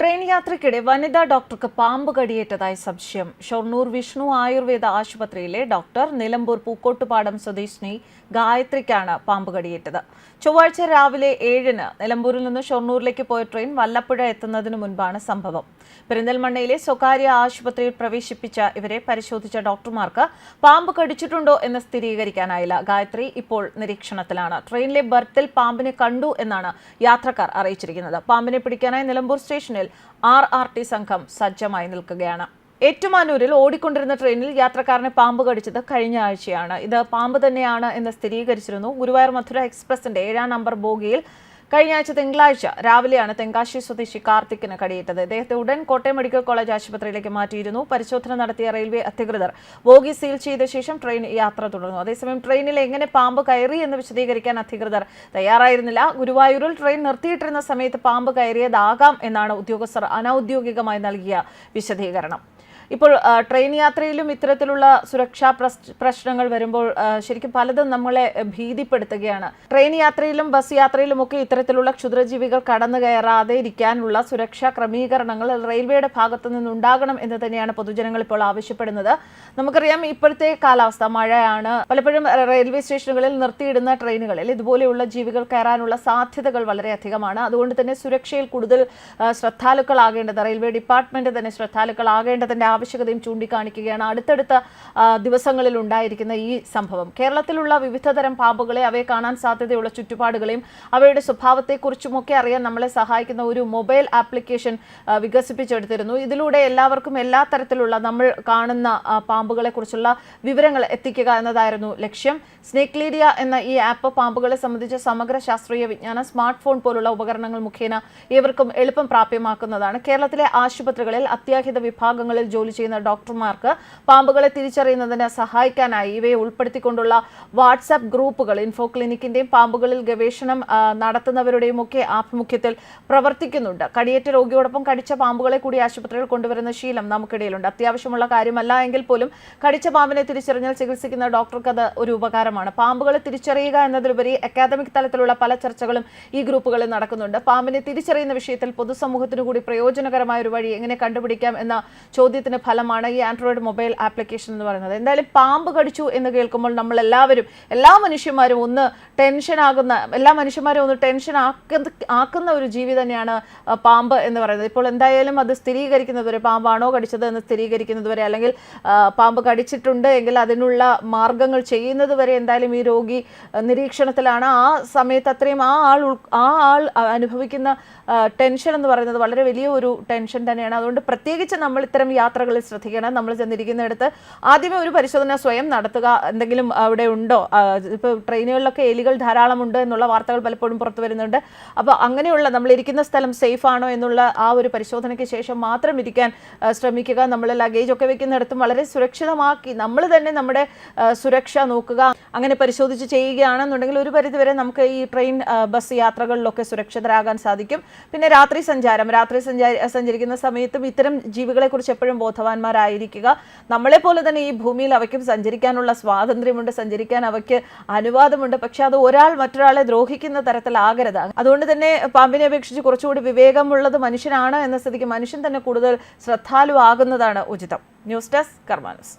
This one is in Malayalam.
ട്രെയിൻ യാത്രയ്ക്കിടെ വനിതാ ഡോക്ടർക്ക് പാമ്പ് കടിയേറ്റതായി സംശയം. ഷൊർണൂർ വിഷ്ണു ആയുർവേദ ആശുപത്രിയിലെ ഡോക്ടർ നിലമ്പൂർ പൂക്കോട്ടുപാടം സ്വദേശിനി ഗായത്രിക്കാണ് പാമ്പ് കടിയേറ്റത്. ചൊവ്വാഴ്ച രാവിലെ ഏഴിന് നിലമ്പൂരിൽ നിന്ന് ഷൊർണൂരിലേക്ക് പോയ ട്രെയിൻ വല്ലപ്പുഴ എത്തുന്നതിന് മുൻപാണ് സംഭവം. പെരിന്തൽമണ്ണയിലെ സ്വകാര്യ ആശുപത്രിയിൽ പ്രവേശിപ്പിച്ച ഇവരെ പരിശോധിച്ച ഡോക്ടർമാർക്ക് പാമ്പ് കടിച്ചിട്ടുണ്ടോ എന്ന് സ്ഥിരീകരിക്കാനായില്ല. ഗായത്രി ഇപ്പോൾ നിരീക്ഷണത്തിലാണ്. ട്രെയിനിലെ ബർത്തിൽ പാമ്പിനെ കണ്ടു എന്നാണ് യാത്രക്കാർ അറിയിച്ചിരിക്കുന്നത്. പാമ്പിനെ പിടിക്കാനായി നിലമ്പൂർ സ്റ്റേഷനിൽ ആർ ആർ ടി സംഘം സജ്ജമായി നിൽക്കുകയാണ്. ഏറ്റുമാനൂരിൽ ഓടിക്കൊണ്ടിരുന്ന ട്രെയിനിൽ യാത്രക്കാരനെ പാമ്പ് കടിച്ചത് കഴിഞ്ഞ ആഴ്ചയാണ്. ഇത് പാമ്പ് തന്നെയാണ് എന്ന് സ്ഥിരീകരിച്ചിരുന്നു. ഗുരുവായൂർ മധുര എക്സ്പ്രസിന്റെ ഏഴാം നമ്പർ ബോഗിയിൽ കഴിഞ്ഞ ആഴ്ച തിങ്കളാഴ്ച രാവിലെയാണ് തെങ്കാശി സ്വദേശി കാർത്തിക്കിന് കടിയേറ്റത്. ഇദ്ദേഹത്തെ ഉടൻ കോട്ടയം മെഡിക്കൽ കോളേജ് ആശുപത്രിയിലേക്ക് മാറ്റിയിരുന്നു. പരിശോധന നടത്തിയ റെയിൽവേ അധികൃതർ ബോഗി സീൽ ചെയ്ത ശേഷം ട്രെയിൻ യാത്ര തുടർന്നു. അതേസമയം ട്രെയിനിൽ എങ്ങനെ പാമ്പ് കയറി എന്ന് വിശദീകരിക്കാൻ അധികൃതർ തയ്യാറായിരുന്നില്ല. ഗുരുവായൂരിൽ ട്രെയിൻ നിർത്തിയിട്ടിരുന്ന സമയത്ത് പാമ്പ് കയറിയതാകാം എന്നാണ് ഉദ്യോഗസ്ഥർ അനൌദ്യോഗികമായി നൽകിയ വിശദീകരണം. ഇപ്പോൾ ട്രെയിൻ യാത്രയിലും ഇത്തരത്തിലുള്ള സുരക്ഷാ പ്രശ്നങ്ങൾ വരുമ്പോൾ ശരിക്കും പലതും നമ്മളെ ഭീതിപ്പെടുത്തുകയാണ്. ട്രെയിൻ യാത്രയിലും ബസ് യാത്രയിലും ഒക്കെ ഇത്തരത്തിലുള്ള ക്ഷുദ്രജീവികൾ കടന്നു കയറാതെ ഇരിക്കാനുള്ള സുരക്ഷാ ക്രമീകരണങ്ങൾ റെയിൽവേയുടെ ഭാഗത്തു നിന്നുണ്ടാകണം എന്ന് തന്നെയാണ് പൊതുജനങ്ങൾ ഇപ്പോൾ ആവശ്യപ്പെടുന്നത്. നമുക്കറിയാം ഇപ്പോഴത്തെ കാലാവസ്ഥ മഴയാണ്. പലപ്പോഴും റെയിൽവേ സ്റ്റേഷനുകളിൽ നിർത്തിയിടുന്ന ട്രെയിനുകളിൽ ഇതുപോലെയുള്ള ജീവികൾ കയറാനുള്ള സാധ്യതകൾ വളരെയധികമാണ് അതുകൊണ്ട് തന്നെ സുരക്ഷയിൽ കൂടുതൽ ശ്രദ്ധാലുക്കളാകേണ്ടത് റെയിൽവേ ഡിപ്പാർട്ട്മെന്റ് തന്നെ ശ്രദ്ധാലുക്കളാകേണ്ടതിന്റെ ആവശ്യകതയും ചൂണ്ടിക്കാണിക്കുകയാണ് അടുത്തടുത്ത ദിവസങ്ങളിൽ ഉണ്ടായിരിക്കുന്ന ഈ സംഭവം. കേരളത്തിലുള്ള വിവിധതരം പാമ്പുകളെ അവയെ കാണാൻ സാധ്യതയുള്ള ചുറ്റുപാടുകളെയും അവയുടെ സ്വഭാവത്തെക്കുറിച്ചുമൊക്കെ അറിയാൻ നമ്മളെ സഹായിക്കുന്ന ഒരു മൊബൈൽ ആപ്ലിക്കേഷൻ വികസിപ്പിച്ചെടുത്തിരുന്നു. ഇതിലൂടെ എല്ലാവർക്കും എല്ലാ തരത്തിലുള്ള നമ്മൾ കാണുന്ന പാമ്പുകളെ കുറിച്ചുള്ള വിവരങ്ങൾ എത്തിക്കുക എന്നതായിരുന്നു ലക്ഷ്യം. സ്നേക് ലീഡിയ എന്ന ഈ ആപ്പ് പാമ്പുകളെ സംബന്ധിച്ച സമഗ്ര ശാസ്ത്രീയ വിജ്ഞാനം സ്മാർട്ട് ഫോൺ പോലുള്ള ഉപകരണങ്ങൾ മുഖേന ഏവർക്കും എളുപ്പം പ്രാപ്യമാക്കുന്നതാണ്. കേരളത്തിലെ ആശുപത്രികളിൽ അത്യാഹിത വിഭാഗങ്ങളിൽ ജോലി ചെയ്യുന്ന ഡോക്ടർമാർക്ക് പാമ്പുകളെ തിരിച്ചറിയുന്നതിന് സഹായിക്കാനായി ഇവയെ ഉൾപ്പെടുത്തിക്കൊണ്ടുള്ള വാട്സാപ്പ് ഗ്രൂപ്പുകൾ ഇൻഫോ ക്ലിനിക്കിന്റെയും പാമ്പുകളിൽ ഗവേഷണം നടത്തുന്നവരുടെയും ഒക്കെ ആഭിമുഖ്യത്തിൽ പ്രവർത്തിക്കുന്നുണ്ട്. കടിയേറ്റ രോഗിയോടൊപ്പം കടിച്ച പാമ്പുകളെ കൂടി ആശുപത്രിയിൽ കൊണ്ടുവരുന്ന ശീലം നമുക്കിടയിലുണ്ട്. അത്യാവശ്യമുള്ള കാര്യമല്ല എങ്കിൽ പോലും കടിച്ച പാമ്പിനെ തിരിച്ചറിഞ്ഞാൽ ചികിത്സിക്കുന്ന ഡോക്ടർക്ക് അത് ഒരു ഉപകാരമാണ്. പാമ്പുകളെ തിരിച്ചറിയുക എന്നതിലുപരി അക്കാദമിക് തലത്തിലുള്ള പല ചർച്ചകളും ഈ ഗ്രൂപ്പുകളിൽ നടക്കുന്നുണ്ട്. പാമ്പിനെ തിരിച്ചറിയുന്ന വിഷയത്തിൽ പൊതുസമൂഹത്തിനു കൂടി പ്രയോജനകരമായ ഒരു വഴി എങ്ങനെ കണ്ടുപിടിക്കാം എന്ന ചോദ്യത്തിന് ഫലമാണ് ഈ ആൻഡ്രോയിഡ് മൊബൈൽ ആപ്ലിക്കേഷൻ എന്ന് പറയുന്നത്. എന്തായാലും പാമ്പ് കടിച്ചു എന്ന് കേൾക്കുമ്പോൾ നമ്മൾ എല്ലാവരും എല്ലാ മനുഷ്യന്മാരും ഒന്ന് ടെൻഷൻ ആകുന്ന എല്ലാ മനുഷ്യന്മാരും ഒന്ന് ടെൻഷൻ ആക്കുന്ന ഒരു ജീവി തന്നെയാണ് പാമ്പ് എന്ന് പറയുന്നത്. ഇപ്പോൾ എന്തായാലും അത് സ്ഥിരീകരിക്കുന്നതുവരെ പാമ്പാണോ കടിച്ചത് എന്ന് സ്ഥിരീകരിക്കുന്നതുവരെ അല്ലെങ്കിൽ പാമ്പ് കടിച്ചിട്ടുണ്ട് എങ്കിൽ അതിനുള്ള മാർഗങ്ങൾ ചെയ്യുന്നത് വരെ എന്തായാലും ഈ രോഗി നിരീക്ഷണത്തിലാണ്. ആ സമയത്ത് അത്രയും ആ ആൾ ആ ആൾ അനുഭവിക്കുന്ന ടെൻഷൻ എന്ന് പറയുന്നത് വളരെ വലിയ ഒരു ടെൻഷൻ തന്നെയാണ്. അതുകൊണ്ട് പ്രത്യേകിച്ച് നമ്മൾ ഇത്തരം യാത്രകളിൽ ശ്രദ്ധിക്കണം. നമ്മൾ ചെന്നിരിക്കുന്നിടത്ത് ആദ്യമേ ഒരു പരിശോധന സ്വയം നടത്തുക. എന്തെങ്കിലും അവിടെ ഉണ്ടോ? ഇപ്പോൾ ട്രെയിനുകളിലൊക്കെ എലികൾ ധാരാളമുണ്ട് എന്നുള്ള വാർത്തകൾ പലപ്പോഴും പുറത്തു വരുന്നുണ്ട്. അപ്പോൾ അങ്ങനെയുള്ള നമ്മൾ ഇരിക്കുന്ന സ്ഥലം സേഫ് ആണോ എന്നുള്ള ആ ഒരു പരിശോധനയ്ക്ക് ശേഷം മാത്രം ഇരിക്കാൻ ശ്രമിക്കുക. നമ്മൾ ലഗേജ് ഒക്കെ വെക്കുന്നിടത്തും വളരെ സുരക്ഷിതമാക്കി നമ്മൾ തന്നെ നമ്മുടെ സുരക്ഷ നോക്കുക. അങ്ങനെ പരിശോധിച്ച് ചെയ്യുകയാണെന്നുണ്ടെങ്കിൽ ഒരു പരിധിവരെ നമുക്ക് ഈ ട്രെയിൻ ബസ് യാത്രകളിലൊക്കെ സുരക്ഷിതരാകാൻ സാധിക്കും. പിന്നെ രാത്രി സഞ്ചാരം. രാത്രി സഞ്ചാരി സഞ്ചരിക്കുന്ന സമയത്തും ഇത്തരം ജീവികളെക്കുറിച്ച് എപ്പോഴും ബോധവാന്മാരായിരിക്കുക നമ്മളെ പോലെ തന്നെ ഈ ഭൂമിയിൽ അവയ്ക്കും സഞ്ചരിക്കാനുള്ള സ്വാതന്ത്ര്യമുണ്ട് സഞ്ചരിക്കാൻ അവയ്ക്ക് അനുവാദമുണ്ട്. പക്ഷെ അത് ഒരാൾ മറ്റൊരാളെ ദ്രോഹിക്കുന്ന തരത്തിലാകരുത് അതുകൊണ്ട് തന്നെ പാമ്പിനെ അപേക്ഷിച്ച് കുറച്ചുകൂടി വിവേകമുള്ളത് മനുഷ്യനാണ് എന്ന സ്ഥിതിക്ക് മനുഷ്യൻ തന്നെ കൂടുതൽ ശ്രദ്ധാലുവാകുന്നതാണ് ഉചിതം. News desk കർമാനസ്.